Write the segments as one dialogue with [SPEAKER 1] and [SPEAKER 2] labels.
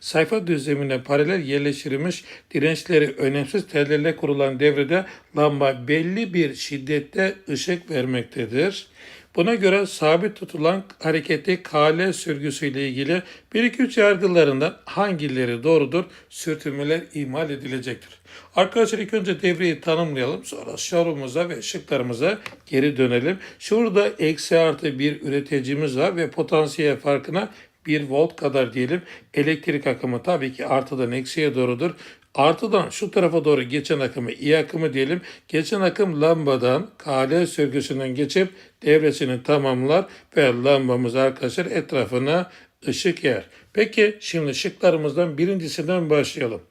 [SPEAKER 1] sayfa düzlemine paralel yerleştirilmiş dirençleri önemsiz tellerle kurulan devrede lamba belli bir şiddette ışık vermektedir. Buna göre sabit tutulan hareketli KL sürgüsüyle ilgili 1-2-3 yargılarından hangileri doğrudur sürtünmeler ihmal edilecektir. Arkadaşlar ilk önce devreyi tanımlayalım sonra sorumuza ve şıklarımıza geri dönelim. Şurada eksi artı bir üreticimiz var ve potansiyel farkına 1 volt kadar diyelim. Elektrik akımı tabii ki artıdan eksiye doğrudur. Artıdan şu tarafa doğru geçen akımı I akımı diyelim. Geçen akım lambadan KL sürgüsünden geçip devresini tamamlar ve lambamız arkadaşlar etrafına ışık yer. Peki şimdi şıklarımızdan birincisinden başlayalım.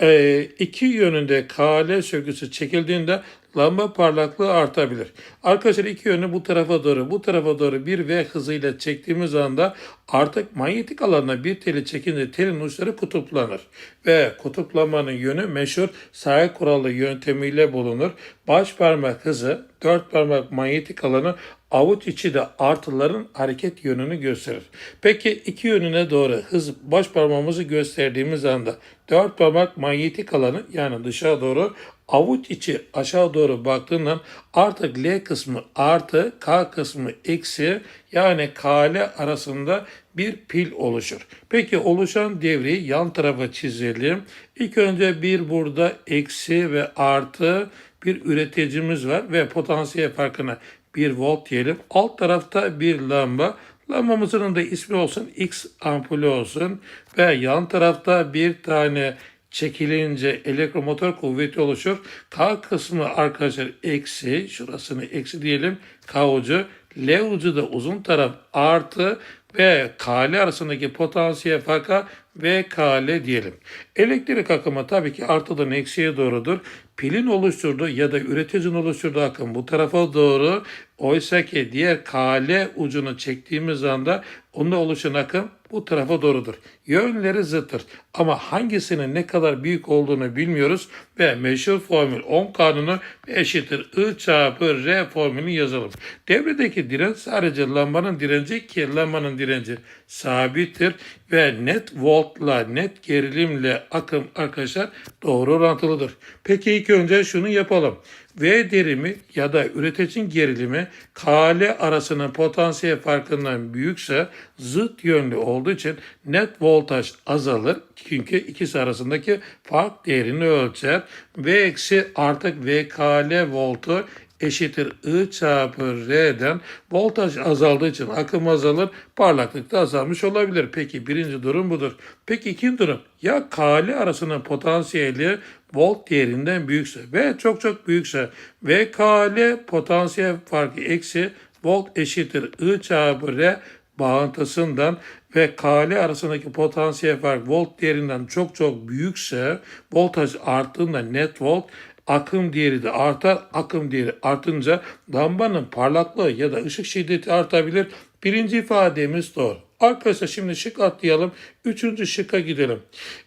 [SPEAKER 1] Ee, iki yönünde KL sürgüsü çekildiğinde lamba parlaklığı artabilir. Arkadaşlar iki yönü bu tarafa doğru bu tarafa doğru bir V hızıyla çektiğimiz anda artık manyetik alana bir teli çekince telin uçları kutuplanır. Ve kutuplanmanın yönü meşhur sahil kuralı yöntemiyle bulunur. Baş parmak hızı, dört parmak manyetik alanı avuç içi de artıların hareket yönünü gösterir. Peki iki yönüne doğru hız baş parmağımızı gösterdiğimiz anda dört parmak manyetik alanı yani dışa doğru avuç içi aşağı doğru baktığından artık L kısmı artı K kısmı eksi yani KL arasında bir pil oluşur. Peki oluşan devreyi yan tarafa çizelim. İlk önce bir burada eksi ve artı bir üreticimiz var ve potansiyel farkına 1 volt diyelim. Alt tarafta bir lamba. Lambamızın da ismi olsun X ampulü olsun ve yan tarafta bir tane çekilince elektromotor kuvveti oluşur. K kısmı arkadaşlar eksi, şurasını eksi diyelim K ucu. L ucu da uzun taraf artı ve KL arasındaki potansiyel farka VKL diyelim. Elektrik akımı tabii ki artıdan eksiye doğrudur. Pilin oluşturduğu ya da üreticinin oluşturduğu akım bu tarafa doğru. Oysa ki diğer KL ucunu çektiğimiz anda onda oluşan akım bu tarafa doğrudur. Yönleri zıttır. Ama hangisinin ne kadar büyük olduğunu bilmiyoruz ve meşhur formül Ohm kanunu eşittir I çarpı R formülünü yazalım. Devredeki direnç sadece lambanın direnci ki lambanın direnci sabittir ve net voltla net gerilimle akım arkadaşlar doğru orantılıdır. Peki ilk önce şunu yapalım. V derimi ya da üreticinin gerilimi KL arasının potansiyel farkından büyükse zıt yönlü olduğu için net voltaj azalır. Çünkü ikisi arasındaki fark değerini ölçer. V eksi artık VKL voltu eşittir I çarpı R'den voltaj azaldığı için akım azalır, parlaklık da azalmış olabilir. Peki birinci durum budur. Peki ikinci durum ya KL arasının potansiyeli volt değerinden büyükse ve çok çok büyükse ve KL potansiyel farkı eksi volt eşittir I çarpı R bağıntısından ve KL arasındaki potansiyel fark volt değerinden çok çok büyükse voltaj arttığında net volt akım değeri de artar. Akım değeri artınca lambanın parlaklığı ya da ışık şiddeti artabilir. Birinci ifademiz doğru. Arkadaşlar şimdi şık atlayalım. Üçüncü şıkka gidelim.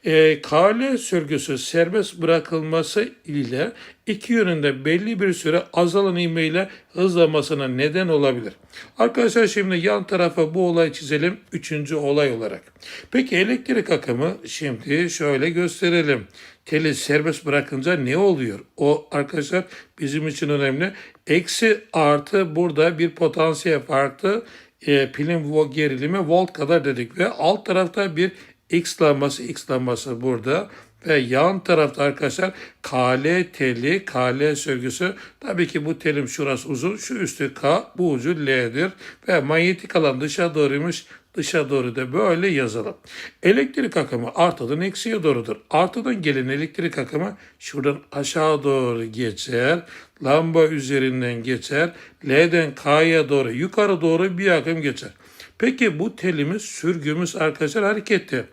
[SPEAKER 1] E, KL sürgüsü serbest bırakılması ile iki yönünde belli bir süre azalan ivmeyle hızlanmasına neden olabilir. Arkadaşlar şimdi yan tarafa bu olayı çizelim. Üçüncü olay olarak. Peki elektrik akımı şimdi şöyle gösterelim. Teli serbest bırakınca ne oluyor? O arkadaşlar bizim için önemli. Eksi artı burada bir potansiyel farklı e, pilin gerilimi volt kadar dedik ve alt tarafta bir X lambası X lambası burada ve yan tarafta arkadaşlar KL teli, KL sörgüsü. Tabii ki bu telim şurası uzun, şu üstü K, bu ucu L'dir ve manyetik alan dışa doğruymuş, dışa doğru da böyle yazalım. Elektrik akımı artıdan eksiye doğrudur. Artıdan gelen elektrik akımı şuradan aşağı doğru geçer. Lamba üzerinden geçer. L'den K'ya doğru yukarı doğru bir akım geçer. Peki bu telimiz, sürgümüz arkadaşlar hareketli.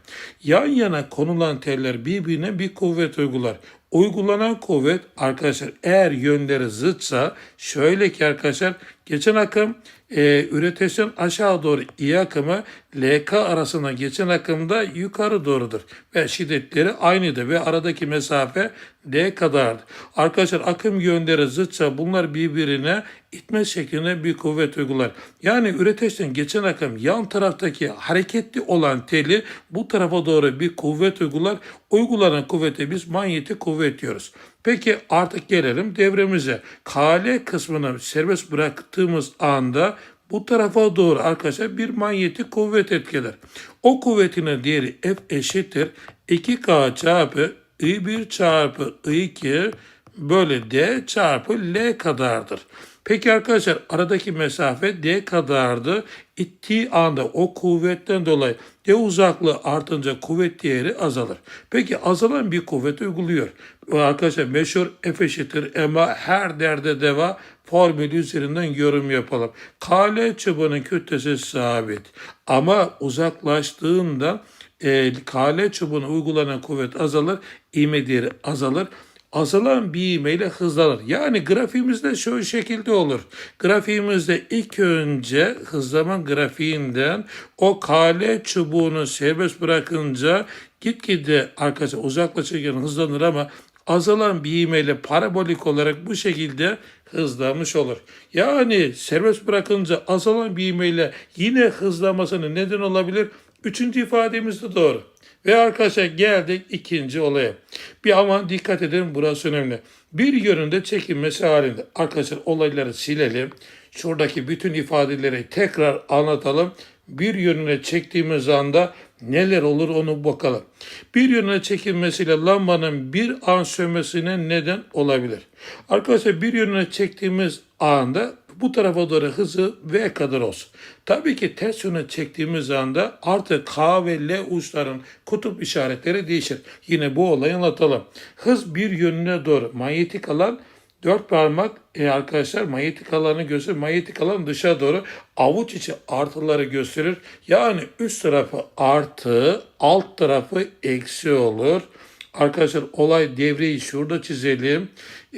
[SPEAKER 1] Yan yana konulan teller birbirine bir kuvvet uygular. Uygulanan kuvvet arkadaşlar eğer yönleri zıtsa şöyle ki arkadaşlar geçen akım e, üreteçten aşağı doğru I akımı LK arasında geçen akımda yukarı doğrudur. Ve şiddetleri aynıdır ve aradaki mesafe D kadardır. Arkadaşlar akım yönleri zıtsa bunlar birbirine itme şeklinde bir kuvvet uygular. Yani üreteçten geçen akım yan taraftaki hareketli olan teli bu tarafa doğru bir kuvvet uygular. Uygulanan kuvvete biz manyetik kuvvet diyoruz. Peki artık gelelim devremize. KL kısmını serbest bıraktığımız anda bu tarafa doğru arkadaşlar bir manyetik kuvvet etkiler. O kuvvetinin değeri F eşittir 2K çarpı I1 çarpı I2 bölü D çarpı L kadardır. Peki arkadaşlar aradaki mesafe D kadardı. İttiği anda o kuvvetten dolayı D uzaklığı artınca kuvvet değeri azalır. Peki azalan bir kuvvet uyguluyor. Arkadaşlar meşhur F eşittir ama her derde deva formülü üzerinden yorum yapalım. KL çubuğunun kütlesi sabit ama uzaklaştığında e, KL çubuğuna uygulanan kuvvet azalır, ivme değeri azalır. Azalan bir ivmeyle hızlanır. Yani grafiğimizde şu şekilde olur. Grafiğimizde ilk önce hızlama grafiğinden o KL çubuğunu serbest bırakınca gitgide arkadaşlar uzaklaşırken hızlanır ama azalan bir ivmeyle parabolik olarak bu şekilde hızlanmış olur. Yani serbest bırakınca azalan bir ivmeyle yine hızlanmasının neden olabilir? Üçüncü ifademiz de doğru. Ve arkadaşlar geldik ikinci olaya. Bir aman dikkat edin burası önemli. Bir yönünde çekilmesi halinde arkadaşlar olayları silelim. Şuradaki bütün ifadeleri tekrar anlatalım. Bir yönüne çektiğimiz anda neler olur onu bakalım. Bir yönüne çekilmesiyle lambanın bir an sönmesine neden olabilir. Arkadaşlar bir yönüne çektiğimiz anda bu tarafa doğru hızı V kadar olsun. Tabii ki ters yöne çektiğimiz anda artık K ve L uçların kutup işaretleri değişir. Yine bu olayı anlatalım. Hız bir yönüne doğru manyetik alan Dört parmak e arkadaşlar manyetik alanı gösterir. Manyetik alan dışa doğru avuç içi artıları gösterir. Yani üst tarafı artı, alt tarafı eksi olur. Arkadaşlar olay devreyi şurada çizelim.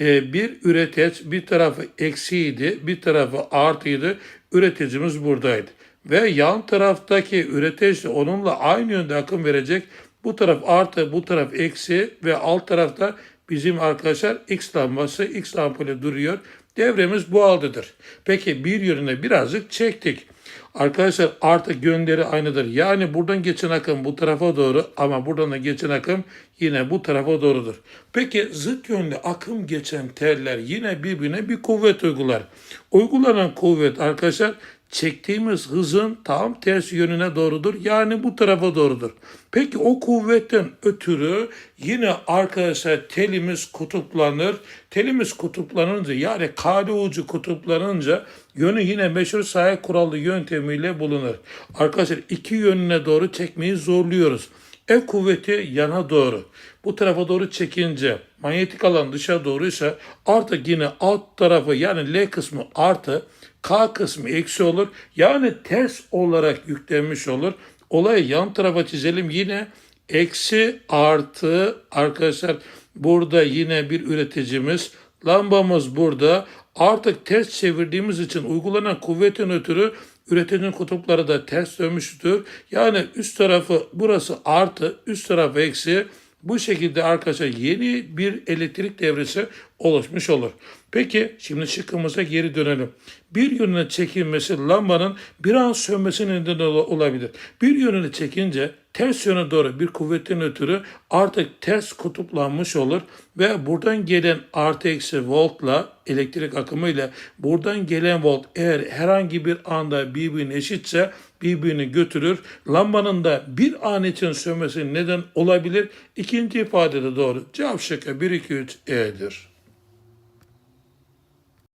[SPEAKER 1] Ee, bir üreteç bir tarafı eksiydi, bir tarafı artıydı. Üreticimiz buradaydı. Ve yan taraftaki üreteç de onunla aynı yönde akım verecek. Bu taraf artı, bu taraf eksi ve alt tarafta bizim arkadaşlar X lambası, X ampulü duruyor. Devremiz bu aldıdır. Peki bir yönüne birazcık çektik. Arkadaşlar artık gönderi aynıdır. Yani buradan geçen akım bu tarafa doğru ama buradan da geçen akım yine bu tarafa doğrudur. Peki zıt yönlü akım geçen teller yine birbirine bir kuvvet uygular. Uygulanan kuvvet arkadaşlar çektiğimiz hızın tam ters yönüne doğrudur. Yani bu tarafa doğrudur. Peki o kuvvetten ötürü yine arkadaşlar telimiz kutuplanır. Telimiz kutuplanınca yani kale ucu kutuplanınca yönü yine meşhur sahip kurallı yöntemiyle bulunur. Arkadaşlar iki yönüne doğru çekmeyi zorluyoruz. F kuvveti yana doğru. Bu tarafa doğru çekince manyetik alan dışa doğruysa artık yine alt tarafı yani L kısmı artı K kısmı eksi olur. Yani ters olarak yüklenmiş olur. Olayı yan tarafa çizelim. Yine eksi artı arkadaşlar burada yine bir üreticimiz. Lambamız burada. Artık ters çevirdiğimiz için uygulanan kuvvetin ötürü üreticinin kutupları da ters dönmüştür. Yani üst tarafı burası artı, üst tarafı eksi. Bu şekilde arkadaşlar yeni bir elektrik devresi oluşmuş olur. Peki şimdi şıkkımıza geri dönelim. Bir yönüne çekilmesi lambanın bir an sönmesi neden olabilir. Bir yönüne çekince ters yöne doğru bir kuvvetin ötürü artık ters kutuplanmış olur ve buradan gelen artı eksi voltla elektrik akımıyla buradan gelen volt eğer herhangi bir anda birbirine eşitse birbirini götürür. Lambanın da bir an için sönmesi neden olabilir. İkinci ifade de doğru. Cevap şıkkı 1, 2, 3 E'dir.